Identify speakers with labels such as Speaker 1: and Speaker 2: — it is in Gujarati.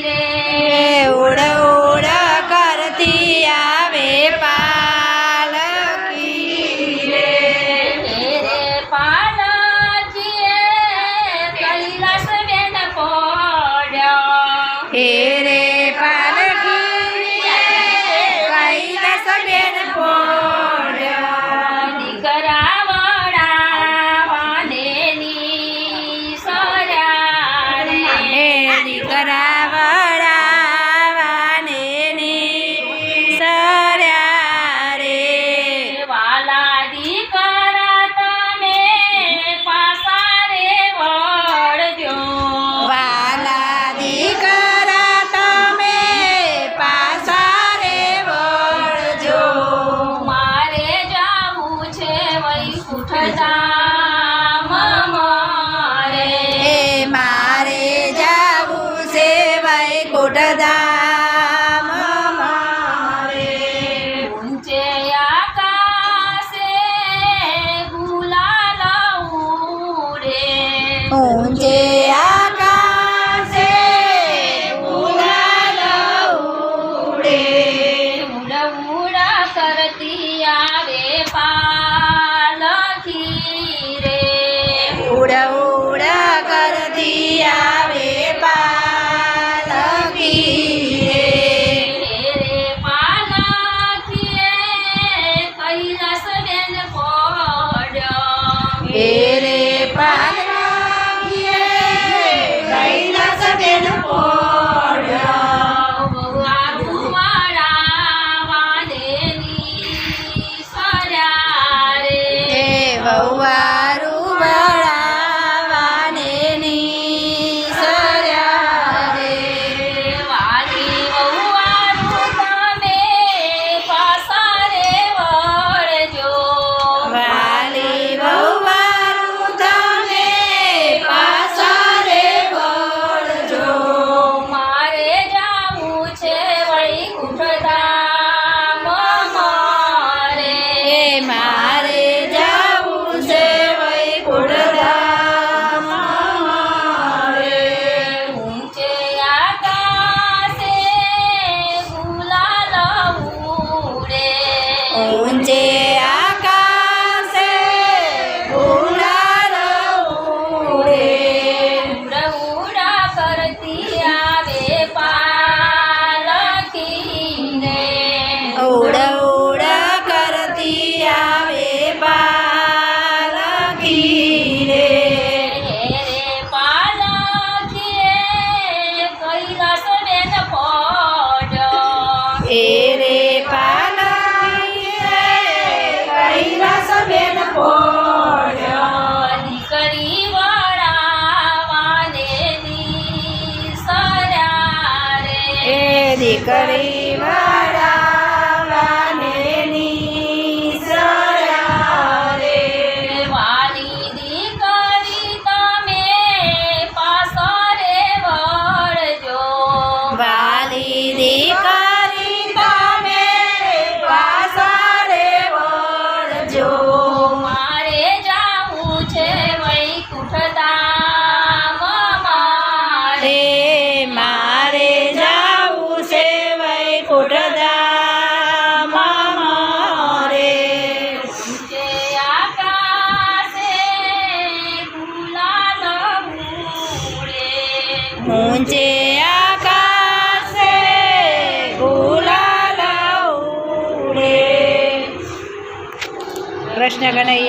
Speaker 1: Mire.
Speaker 2: Deus. એરે પાલકી કૈલાસ બેન પોળ
Speaker 1: દીકરી વળાવાને દી સરારે
Speaker 2: એ मुझे आकाश गुलाल उड़े कृष्ण